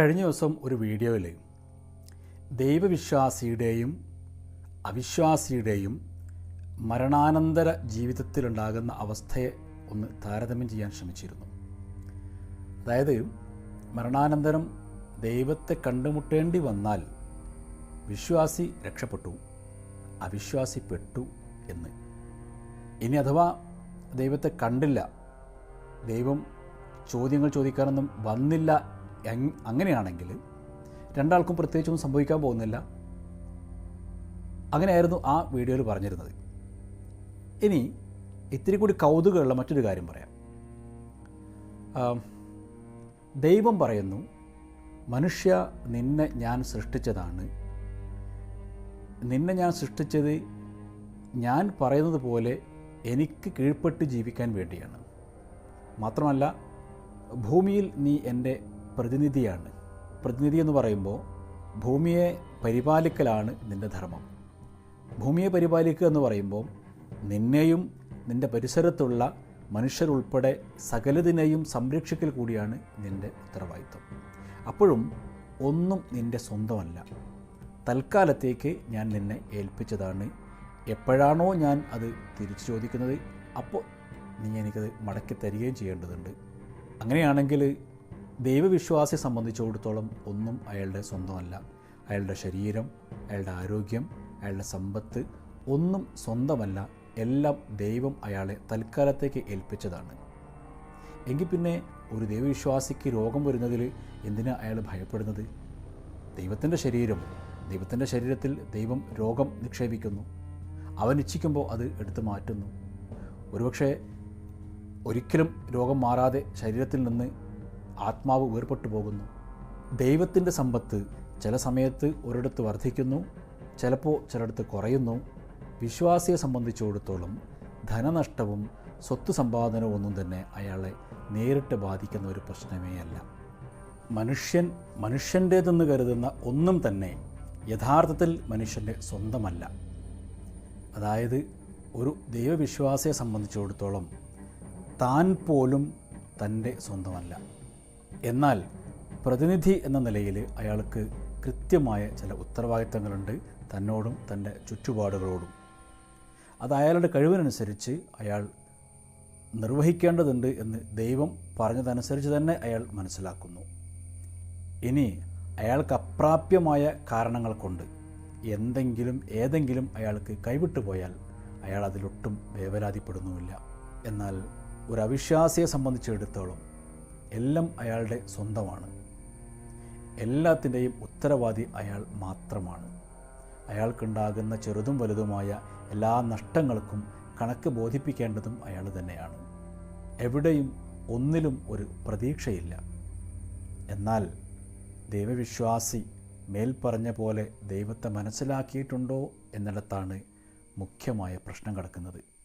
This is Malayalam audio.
കഴിഞ്ഞ ദിവസം ഒരു വീഡിയോയിൽ ദൈവവിശ്വാസിയുടെയും അവിശ്വാസിയുടെയും മരണാനന്തര ജീവിതത്തിലുണ്ടാകുന്ന അവസ്ഥയെ ഒന്ന് താരതമ്യം ചെയ്യാൻ ശ്രമിച്ചിരുന്നു. അതായത് മരണാനന്തരം ദൈവത്തെ കണ്ടുമുട്ടേണ്ടി വന്നാൽ വിശ്വാസി രക്ഷപ്പെട്ടു അവിശ്വാസി പെട്ടു എന്ന്. ഇനി അഥവാ ദൈവത്തെ കണ്ടില്ല ദൈവം ചോദ്യങ്ങൾ ചോദിക്കാനൊന്നും വന്നില്ല അങ്ങനെയാണെങ്കിൽ രണ്ടാൾക്കും പ്രത്യേകിച്ചൊന്നും സംഭവിക്കാൻ പോകുന്നില്ല. അങ്ങനെയായിരുന്നു ആ വീഡിയോയിൽ പറഞ്ഞിരുന്നത്. ഇനി ഇത്തിരി കൂടി കൗതുകമുള്ള മറ്റൊരു കാര്യം പറയാം. ദൈവം പറയുന്നു മനുഷ്യ നിന്നെ ഞാൻ സൃഷ്ടിച്ചതാണ്. നിന്നെ ഞാൻ സൃഷ്ടിച്ചത് ഞാൻ പറയുന്നത് പോലെ എനിക്ക് കീഴ്പ്പെട്ട് ജീവിക്കാൻ വേണ്ടിയാണ്. മാത്രമല്ല ഭൂമിയിൽ നീ എന്റെ പ്രതിനിധിയാണ്. പ്രതിനിധി എന്ന് പറയുമ്പോൾ ഭൂമിയെ പരിപാലിക്കലാണ് നിന്റെ ധർമ്മം. ഭൂമിയെ പരിപാലിക്കുക എന്ന് പറയുമ്പോൾ നിന്നെയും നിന്റെ പരിസരത്തുള്ള മനുഷ്യരുൾപ്പെടെ സകലതിനെയും സംരക്ഷിക്കൽ കൂടിയാണ് നിന്റെ ഉത്തരവാദിത്വം. അപ്പോഴും ഒന്നും നിന്റെ സ്വന്തമല്ല. തൽക്കാലത്തേക്ക് ഞാൻ നിന്നെ ഏൽപ്പിച്ചതാണ്. എപ്പോഴാണോ ഞാൻ അത് തിരിച്ചു ചോദിക്കുന്നത് അപ്പോൾ നീ എനിക്കത് മടക്കി തരികയും ചെയ്യേണ്ടതുണ്ട്. അങ്ങനെയാണെങ്കിൽ ദൈവവിശ്വാസിയെ സംബന്ധിച്ചിടത്തോളം ഒന്നും അയാളുടെ സ്വന്തമല്ല. അയാളുടെ ശരീരം അയാളുടെ ആരോഗ്യം അയാളുടെ സമ്പത്ത് ഒന്നും സ്വന്തമല്ല. എല്ലാം ദൈവം അയാളെ തൽക്കാലത്തേക്ക് ഏൽപ്പിച്ചതാണ്. എങ്കിൽ പിന്നെ ഒരു ദൈവവിശ്വാസിക്ക് രോഗം വരുന്നതിൽ എന്തിനാ അയാൾ ഭയപ്പെടുന്നത്? ദൈവത്തിന്റെ ശരീരം ദൈവത്തിന്റെ ശരീരത്തിൽ ദൈവം രോഗം നിക്ഷേപിക്കുന്നു. അവൻ ഇച്ഛിക്കുമ്പോൾ അത് എടുത്തു മാറ്റുന്നു. ഒരുപക്ഷെ ഒരിക്കലും രോഗം മാറാതെ ശരീരത്തിൽ നിന്ന് ആത്മാവ് വേർപെട്ടു പോകുന്നു. ദൈവത്തിന്റെ സമ്പത്ത് ചില സമയത്ത് ഒരിടത്ത് വർദ്ധിക്കുന്നു ചിലപ്പോൾ ചിലയിടത്ത് കുറയുന്നു. വിശ്വാസിയെ സംബന്ധിച്ചിടത്തോളം ധനനഷ്ടവും സ്വത്ത് സമ്പാദനവും ഒന്നും തന്നെ അയാളെ നേരിട്ട് ബാധിക്കുന്ന ഒരു പ്രശ്നമേ അല്ല. മനുഷ്യൻ മനുഷ്യന്റേതെന്ന് കരുതുന്ന ഒന്നും തന്നെ യഥാർത്ഥത്തിൽ മനുഷ്യന്റെ സ്വന്തമല്ല. അതായത് ഒരു ദൈവവിശ്വാസിയെ സംബന്ധിച്ചിടത്തോളം താൻ പോലും തന്റെ സ്വന്തമല്ല. എന്നാൽ പ്രതിനിധി എന്ന നിലയിൽ അയാൾക്ക് കൃത്യമായ ചില ഉത്തരവാദിത്തങ്ങളുണ്ട് തന്നോടും തന്റെ ചുറ്റുപാടുകളോടും. അത് അയാളുടെ കഴിവിനനുസരിച്ച് അയാൾ നിർവഹിക്കേണ്ടതുണ്ട് എന്ന് ദൈവം പറഞ്ഞതനുസരിച്ച് തന്നെ അയാൾ മനസ്സിലാക്കുന്നു. ഇനി അയാൾക്ക് അപ്രാപ്യമായ കാരണങ്ങൾ കൊണ്ട് എന്തെങ്കിലും ഏതെങ്കിലും അയാൾക്ക് കൈവിട്ടു പോയാൽ അയാൾ അതിലൊട്ടും വേവലാതിപ്പെടുന്നുമില്ല. എന്നാൽ ഒരു അവിശ്വാസിയെ സംബന്ധിച്ചിടത്തോളം എല്ലാം അയാളുടെ സ്വന്തമാണ്. എല്ലാത്തിന്റെയും ഉത്തരവാദി അയാൾ മാത്രമാണ്. അയാൾക്കുണ്ടാകുന്ന ചെറുതും വലുതുമായ എല്ലാ നഷ്ടങ്ങൾക്കും കണക്ക് ബോധിപ്പിക്കേണ്ടതും അയാൾ തന്നെയാണ്. എവിടെയും ഒന്നിലും ഒരു പ്രതീക്ഷയില്ല. എന്നാൽ ദൈവവിശ്വാസി മേൽപ്പറഞ്ഞ പോലെ ദൈവത്തെ മനസ്സിലാക്കിയിട്ടുണ്ടോ എന്നിടത്താണ് മുഖ്യമായ പ്രശ്നം കിടക്കുന്നത്.